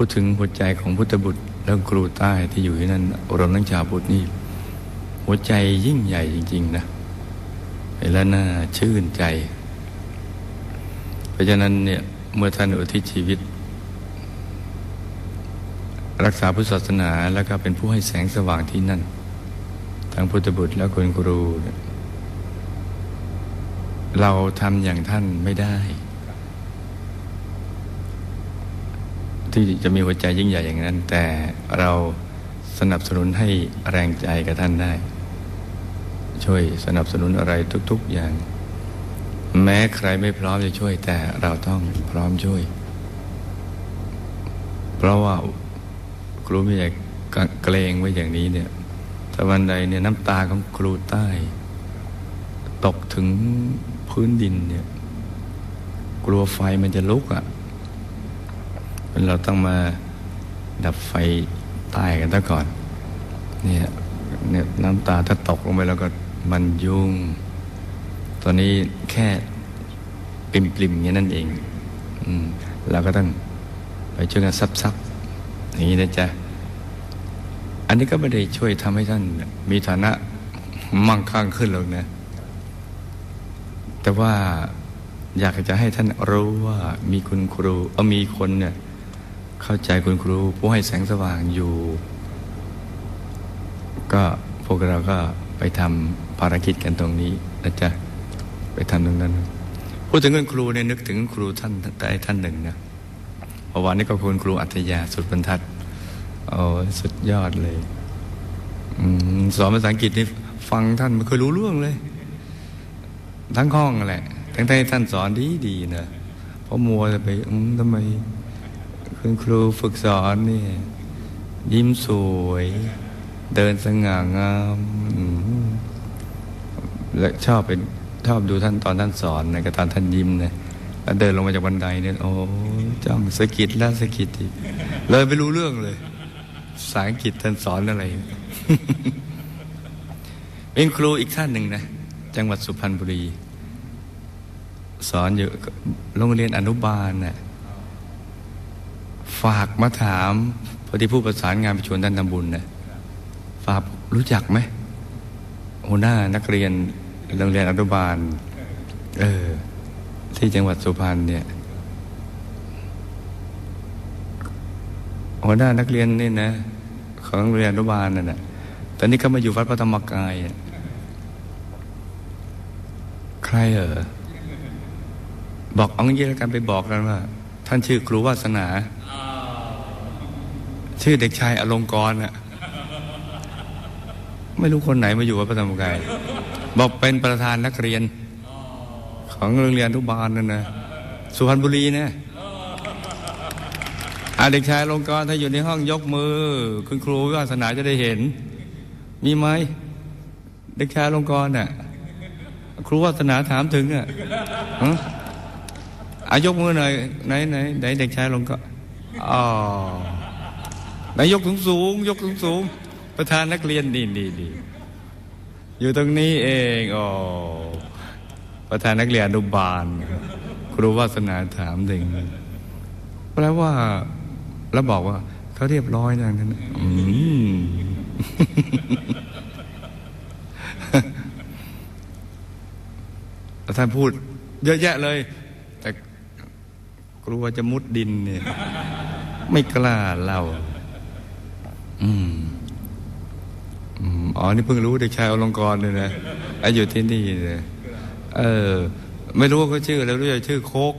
พูดถึงหัวใจของพุทธบุตรแล้วครูใต้ที่อยู่ที่นั่นรวมทั้งชาวพุทธนี่หัวใจยิ่งใหญ่จริง ๆ นะเห็นแล้วน่าชื่นใจ เพราะฉะนั้นเนี่ยเมื่อท่านอุทิศชีวิต รักษาพุทธศาสนาแล้วก็เป็นผู้ให้แสงสว่างที่นั่น ทั้งพุทธบุตรและคุณครู เราทำอย่างท่านไม่ได้ ที่จะมีหัวใจยิ่งใหญ่อย่างนั้น แต่เราสนับสนุนให้แรงใจกับท่านได้ ช่วยสนับสนุนอะไรทุก ๆอย่าง แม้ใครไม่พร้อมจะช่วย แต่เราต้องพร้อมช่วย เพราะว่าครูไม่อยากเกรงไว้อย่างนี้เนี่ยถ้าวันใดเนี่ยน้ำตาของครูใต้ ตกถึงพื้นดินเนี่ย กลัวไฟมันจะลุกอะ่ะ เราต้องมาดับไฟใต้กันซะก่อนเนี่ยเนี่ยน้ำตาถ้าตกลงไปแล้วก็มันยุ่ง ตอนนี้แค่ปริมปริมอย่างนี้นเองอืมเราก็ต้องไปช่วยกันซับซับอย่างนี้นะจ๊ะอันนี้ก็ไม่ได้ช่วยทำให้ท่าน มีฐานะมั่งคั่งขึ้นหรอกนะ แต่ว่าอยากจะให้ท่านรู้ว่ามีคุณครู เออมีคนเนี่ย เข้าใจคุณครูผู้ให้แสงสว่างอยู่ ก็พวกเราก็ไปทำภารกิจกันตรงนี้นะจ๊ะไปทำตรงนั้น พูดถึงคุณครูเนี่ยนึกถึงครูท่านใดท่านหนึ่งนะเมื่อวานนี้ก็คุณครูอัธยาสุดบรรทัดโอ้สุดยอดเลยอสอนภาษาอังกฤษนี่ฟังท่านไม่เคยรู้เรื่องเลย ทั้งห้องแหละ ทั้งที่ท่านสอนดีดีนะเพราะมัวจะไปทำไม คุณครูฝึกสอนนี่ ยิ้มสวย เดินสง่างามและชอบเป็นชอบดูท่านตอนท่านสอนนะกับตอนท่านยิ้มนะแล้วเดินลงมาจากบันไดเนี่ยโอ้จ้องสกิดแล้วสกิดอีกเลยไม่รู้เรื่องเลยภาษาอังกฤษท่านสอนอะไร เป็นครูอีกท่านหนึ่งนะ จังหวัดสุพรรณบุรี สอนอยู่โรงเรียนอนุบาลน่ะ ฝากมาถามพอดีผู้ประสานงานไปชวนท่านทำบุญนะฝากรู้จักไหมหัวหน้านักเรียนโรงเรียนอนุบาล เออ ที่จังหวัดสุพรรณเนี่ยหัวหน้านักเรียนนี่นะ ของโรงเรียนอนุบาลน่ะนะตอนนี้ก็มาอยู่วัดพระธรรมกายใครเออบอกเอางี้แล้วกันไปบอกกันว่า ท่านชื่อครูวาสนา ชื่อเด็กชายอลงกรน่ะไม่รู้คนไหนมาอยู่วัดพระธรรมกาย บอกเป็นประธานนักเรียน ของโรงเรียนอนุบาลนั่นนะสุพรรณบุรีนะอาเด็กชายอลงกรณ์ถ้าอยู่ในห้องยกมือ คุณครูวาสนาจะได้เห็น มีไหมเด็กชายอลงกรณ์น่ะครูวาสนาถามถึงอะฮะอายกมือหน่อยไหนไหนไหนเด็กชายลงก็อ๋อ ไหนยกสูงสูงยกสูงสูงประธานนักเรียนดีดีดีอยู่ตรงนี้เองอ๋อประธานนักเรียนอนุบาล ครูวาสนาถามถึงแปลว่า แล้วบอกว่า เขาเรียบร้อยนะนั้นอืมแล้วท่านพูด เยอะแยะเลย แต่กลัวจะมุดดินเนี่ย ไม่กล้าเล่า อืมอ๋อ นี่เพิ่งรู้เด็กชายอลงกรเลยนะอายู่ที่นี่เลยเออ ไม่รู้ก็ชื่อแล้วรู้จักชื่อโคก